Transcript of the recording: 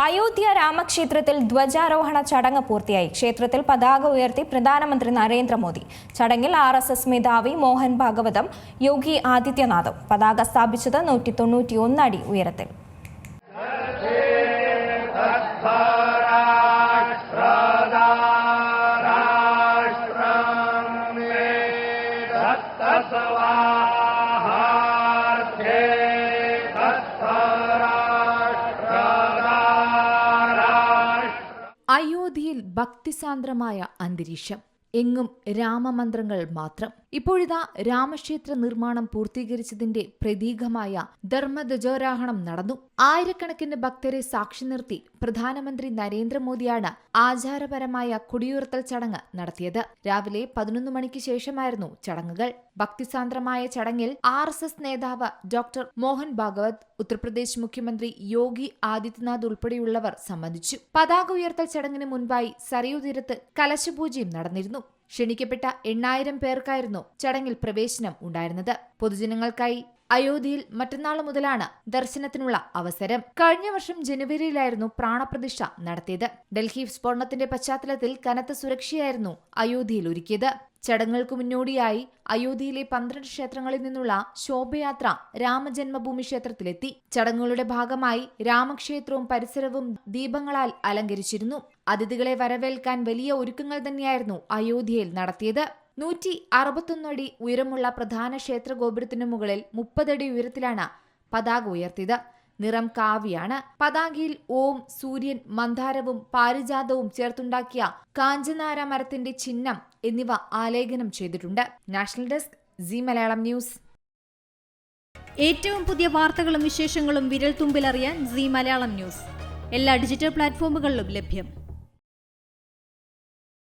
അയോധ്യ രാമക്ഷേത്രത്തിൽ ധ്വജാരോഹണ ചടങ്ങ് പൂർത്തിയായി ക്ഷേത്രത്തിൽ പതാക ഉയർത്തി പ്രധാനമന്ത്രി നരേന്ദ്രമോദി ചടങ്ങിൽ ആർ എസ് എസ് മേധാവി മോഹൻ ഭാഗവതം യോഗി ആദിത്യനാഥും പതാക സ്ഥാപിച്ചത് നൂറ്റി തൊണ്ണൂറ്റിയൊന്ന് അടി ഉയരത്തിൽ അയോധ്യയിൽ ഭക്തിസാന്ദ്രമായ അന്തരീക്ഷം. എങ്ങും രാമമന്ത്രങ്ങൾ മാത്രം. ഇപ്പോഴിതാ രാമക്ഷേത്ര നിർമ്മാണം പൂർത്തീകരിച്ചതിന്റെ പ്രതീകമായ ധർമ്മധ്വജാരോഹണം നടന്നു. ആയിരക്കണക്കിന് ഭക്തരെ സാക്ഷി നിർത്തി പ്രധാനമന്ത്രി നരേന്ദ്രമോദിയാണ് ആചാരപരമായ കുടിയുറത്തൽ ചടങ്ങ് നടത്തിയത്. രാവിലെ പതിനൊന്ന് മണിക്ക് ശേഷമായിരുന്നു ചടങ്ങുകൾ. ഭക്തിസാന്ദ്രമായ ചടങ്ങിൽ ആർ എസ് എസ് നേതാവ് ഡോക്ടർ മോഹൻ ഭാഗവത് ഉത്തർപ്രദേശ് മുഖ്യമന്ത്രി യോഗി ആദിത്യനാഥ് ഉൾപ്പെടെയുള്ളവർ സംബന്ധിച്ചു. പതാക ഉയർത്തൽ ചടങ്ങിന് മുൻപായി സരയൂ തീരത്ത് കലശപൂജയും നടന്നിരുന്നു. ക്ഷണിക്കപ്പെട്ട എണ്ണായിരം പേർക്കായിരുന്നു ചടങ്ങിൽ പ്രവേശനം ഉണ്ടായിരുന്നത്. പൊതുജനങ്ങൾക്കായി അയോധ്യയിൽ മറ്റന്നാൾ മുതലാണ് ദർശനത്തിനുള്ള അവസരം. കഴിഞ്ഞ വർഷം ജനുവരിയിലായിരുന്നു പ്രാണപ്രതിഷ്ഠ നടത്തിയത്. ഡൽഹി സ്ഫോടനത്തിന്റെ പശ്ചാത്തലത്തിൽ കനത്ത സുരക്ഷയായിരുന്നു അയോധ്യയിൽ ഒരുക്കിയത്. ചടങ്ങുകൾക്ക് മുന്നോടിയായി അയോധ്യയിലെ പന്ത്രണ്ട് ക്ഷേത്രങ്ങളിൽ നിന്നുള്ള ശോഭയാത്ര രാമജന്മഭൂമി ക്ഷേത്രത്തിലെത്തി. ചടങ്ങുകളുടെ ഭാഗമായി രാമക്ഷേത്രവും പരിസരവും ദീപങ്ങളാൽ അലങ്കരിച്ചിരുന്നു. അതിഥികളെ വരവേൽക്കാൻ വലിയ ഒരുക്കങ്ങൾ തന്നെയായിരുന്നു അയോധ്യയിൽ നടത്തിയത്. നൂറ്റി അറുപത്തൊന്നടി ഉയരമുള്ള പ്രധാന ക്ഷേത്ര ഗോപുരത്തിനു മുകളിൽ മുപ്പതടി ഉയരത്തിലാണ് പതാക ഉയർത്തിയത്. നിറം കാവിയാണ്. പതാകയിൽ ഓം സൂര്യൻ മന്ദാരവും പാരിജാതവും ചേർത്തുണ്ടാക്കിയ കാഞ്ചനാര മരത്തിന്റെ ചിഹ്നം എന്നിവ ആലേഖനം ചെയ്തിട്ടുണ്ട്. National desk Zee Malayalam news. ഏറ്റവും പുതിയ വാർത്തകളും വിശേഷങ്ങളും വിരൽ തുമ്പിലറിയാൻ സി മലയാളം ന്യൂസ്. എല്ലാ ഡിജിറ്റൽ പ്ലാറ്റ്ഫോമുകളിലും ലഭ്യം.